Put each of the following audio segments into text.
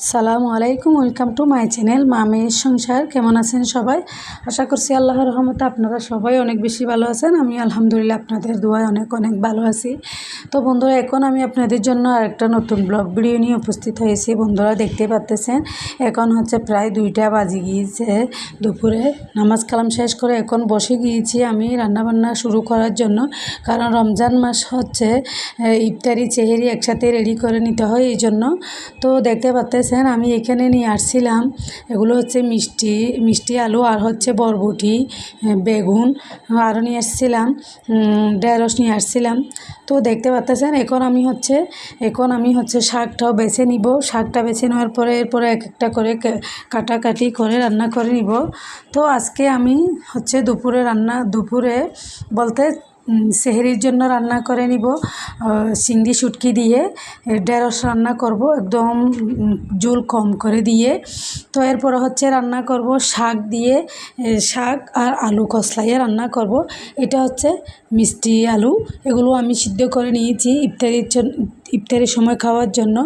সালামু আলাইকুম, welcome to my channel মামের সংসার। কেমন আছেন সবাই? আশা করছি আল্লাহর রহমতে আপনারা সবাই অনেক বেশি ভালো আছেন। আমি আলহামদুলিল্লাহ আপনাদের দোয়ায় অনেক অনেক ভালো আছি। তো বন্ধুরা, এখন আমি আপনাদের জন্য আরেকটা নতুন ব্লগ ভিডিও নিয়ে উপস্থিত হয়েছি। বন্ধুরা, দেখতে পাচ্তেছেন, এখন হচ্ছে প্রায় দুইটা বাজে গিয়েছে দুপুরে। নামাজ কালাম শেষ করে এখন বসে গিয়েছি আমি রান্নাবান্না শুরু করার জন্য। কারণ রমজান মাস হচ্ছে ইফতারি, চেহারি একসাথে রেডি করে নিতে হয় এই জন্য। তো দেখতে পাচ্তেছেন, আমি এখানে নিয়ে আসছিলাম, এগুলো হচ্ছে মিষ্টি মিষ্টি আলু আর হচ্ছে বরবটি বেগুন। আরও নিয়ে আসছিলাম ঢেঁড়স নিয়ে আসছিলাম। তো দেখতে পাচ্তেছেন এখন আমি হচ্ছে, এখন আমি হচ্ছে শাকটাও বেছে নিব। শাকটা বেছে নেওয়ার পরে এরপরে এক একটা করে কাটাকাটি করে রান্না করে নিব। তো আজকে আমি হচ্ছে দুপুরে রান্না, দুপুরে বলতে সেহেরির জন্য রান্না করে নিব। চিংড়ি শুটকি দিয়ে ঢেঁড়স রান্না করব একদম জোল কম করে দিয়ে। তো এরপর হচ্ছে রান্না করব শাক দিয়ে শাক আর আলু কষলাইয়ে রান্না করব। এটা হচ্ছে মিষ্টি আলু। এগুলো আমি সিদ্ধ করে নিয়েছি ইফতারির জন্য ইফতারির সময় খাওয়ার জন্য।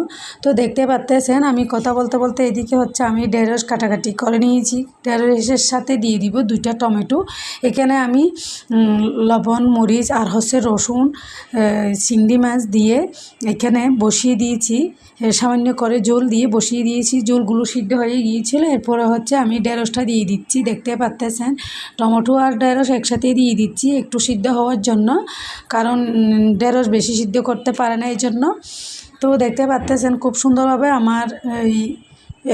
তো দেখতে পারতেছেন, আমি কথা বলতে বলতে এদিকে হচ্ছে আমি ঢেঁড়স কাটাকাটি করে নিয়েছি। ঢেঁড়সের সাথে দিয়ে দিব দুইটা টমেটো। এখানে আমি লবণ, মরিচ আর হচ্ছে রসুন চিংড়ি মাছ দিয়ে এখানে বসিয়ে দিয়েছি। সামান্য করে জল দিয়ে বসিয়ে দিয়েছি। জলগুলো সিদ্ধ হয়ে গিয়েছিল। এরপরে হচ্ছে আমি ঢেঁড়সটা দিয়ে দিচ্ছি। দেখতে পারতেছেন, টমেটো আর ঢেঁড়স একসাথে দিয়ে দিচ্ছি একটু সিদ্ধ হওয়ার জন্য। কারণ ঢেঁড়স বেশি সিদ্ধ করতে পারে না এই জন্য তো দেখতে পাচ্তেছেন খুব সুন্দরভাবে আমার এই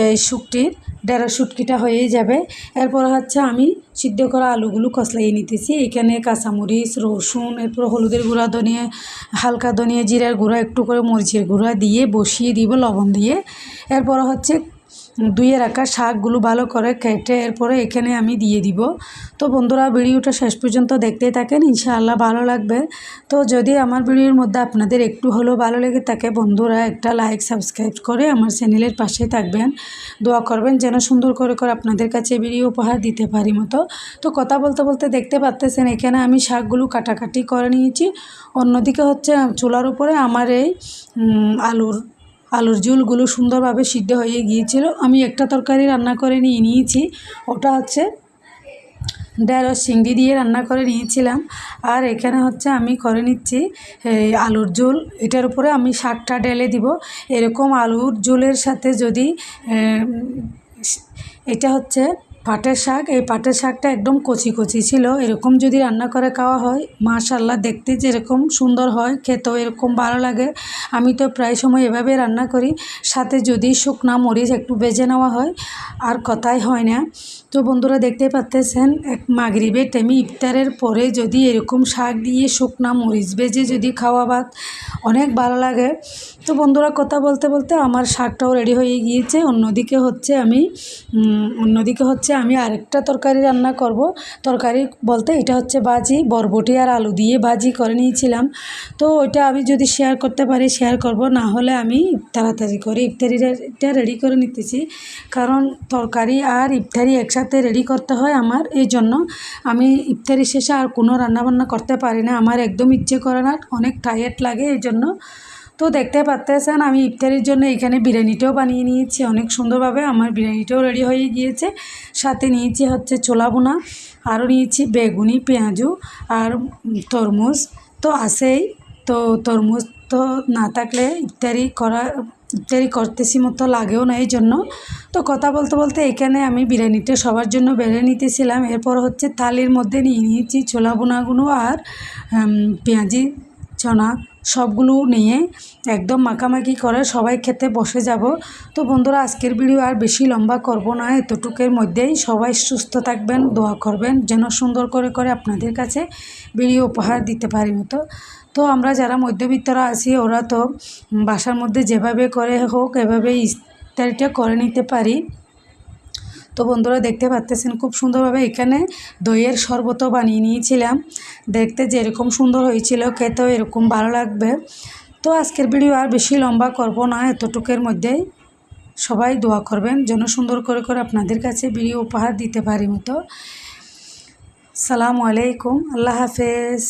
এই শুকটির ডেরা শুটকিটা হয়েই যাবে। এরপর হচ্ছে আমি সিদ্ধ করা আলুগুলো কষলাইয়ে নিতেছি। এখানে কাঁচামরিচ, রসুন, এরপর হলুদের গুঁড়া, ধনিয়ে, হালকা ধনিয়ে জিরার গুঁড়া, একটু করে মরিচের গুঁড়া দিয়ে বসিয়ে দিব লবণ দিয়ে। এরপর হচ্ছে ধুয়ে রাখা শাকগুলো ভালো করে কেটে এরপরে এখানে আমি দিয়ে দিব। তো বন্ধুরা, ভিডিওটা শেষ পর্যন্ত দেখতেই থাকেন, ইনশাআল্লাহ ভালো লাগবে। তো যদি আমার ভিডিওর মধ্যে আপনাদের একটু হলেও ভালো লেগে থাকে, বন্ধুরা একটা লাইক, সাবস্ক্রাইব করে আমার চ্যানেলের পাশে থাকবেন। দোয়া করবেন যেন সুন্দর করে করে আপনাদের কাছে ভিডিও উপহার দিতে পারি মতো। তো কথা বলতে বলতে দেখতে পাচ্তেছেন, এখানে আমি শাকগুলো কাটাকাটি করে নিয়েছি। অন্যদিকে হচ্ছে চুলার উপরে আমার এই আলুর আলুর ঝুলগুলো সুন্দরভাবে সিদ্ধ হয়ে গিয়েছিল। আমি একটা তরকারি রান্না করে নিয়ে নিয়েছি। ওটা হচ্ছে ঢেঁড়স সিঙ্গি দিয়ে রান্না করে নিয়েছিলাম। আর এখানে হচ্ছে আমি করে নিচ্ছি আলুর ঝোল। এটার উপরে আমি শাকটা ঢেলে দিব। এরকম আলুর ঝোলের সাথে যদি এটা হচ্ছে পাটের শাক, এই পাটের শাকটা একদম কচি কচি ছিল। এরকম যদি রান্না করে খাওয়া হয় মাশাল্লাহ দেখতে যেরকম সুন্দর হয়, খেতেও এরকম ভালো লাগে। আমি তো প্রায় সময় এভাবে রান্না করি। সাথে যদি শুকনা মরিচ একটু বেজে নেওয়া হয়, আর কথাই হয় না। তো বন্ধুরা দেখতে পাচ্তেছেন, এক মাগরিবে টেমি ইফতারের পরে যদি এরকম শাক দিয়ে শুকনা মরিচ বেজে যদি খাওয়া ভাত, অনেক ভালো লাগে। তো বন্ধুরা কথা বলতে বলতে আমার শাকটাও রেডি হয়ে গিয়েছে। অন্যদিকে হচ্ছে আমি অন্যদিকে হচ্ছে আমি আরেকটা তরকারি রান্না করব। তরকারি বলতে এটা হচ্ছে বাজি বরবটি আর আলু দিয়ে বাজি করে নিয়েছিলাম। তো ওইটা আমি যদি শেয়ার করতে পারি শেয়ার করব, না হলে আমি তাড়াতাড়ি করে ইফতারিটা রেডি করে নিতেছি। কারণ তরকারি আর ইফতারি একসাথে রেডি করতে হয় আমার, এই জন্য আমি ইফতারি শেষে আর কোনো রান্নাবান্না করতে পারি না। আমার একদম ইচ্ছে করে না, অনেক টায়ার্ড লাগে, এই জন্য তো দেখতে পাচ্তেছেন, আমি ইফতারির জন্য এখানে বিরিয়ানিটাও বানিয়ে নিয়েছি। অনেক সুন্দরভাবে আমার বিরিয়ানিটাও রেডি হয়ে গিয়েছে। সাথে নিয়েছি হচ্ছে ছোলা বোনা আরও নিয়েছি বেগুনি, পেঁয়াজু আর তরমুজ। তো আসেই তো তরমুজ তো না থাকলে ইফতারি করা, ইফতারি করতেছি মতো লাগেও না এই জন্য। তো কথা বলতে বলতে এখানে আমি বিরিয়ানিটা সবার জন্য বেড়ে নিতেছিলাম। এরপর হচ্ছে থালির মধ্যে নিয়ে নিয়েছি ছোলা বোনাগুলো আর পেঁয়াজি চনা সবগুলো নিয়ে একদম মাখামাখি করে সবাই খেতে বসে যাব। তো বন্ধুরা, আজকের ভিডিও আর বেশি লম্বা করব না, এতটুকের মধ্যেই সবাই সুস্থ থাকবেন, দোয়া করবেন, যেন সুন্দর করে করে আপনাদের কাছে ভিডিও উপহার দিতে পারি মতো। তো আমরা যারা মধ্যবিত্তরা আছি, ওরা তো বাসার মধ্যে যেভাবে করে হোক এভাবে ইস্তারিটা করে নিতে পারি। তো বন্ধুরা দেখতে পাচ্তেছেন খুব সুন্দরভাবে এখানে দইয়ের শরবতও বানিয়ে নিয়েছিলাম। দেখতে যেরকম সুন্দর হয়েছিল, খেতেও এরকম ভালো লাগবে। তো আজকের ভিডিও আর বেশি লম্বা করব না, এতটুকের মধ্যেই সবাই দোয়া করবেন যেন সুন্দর করে করে আপনাদের কাছে ভিডিও উপহার দিতে পারি মতো। সালামু আলাইকুম, আল্লাহ হাফেজ।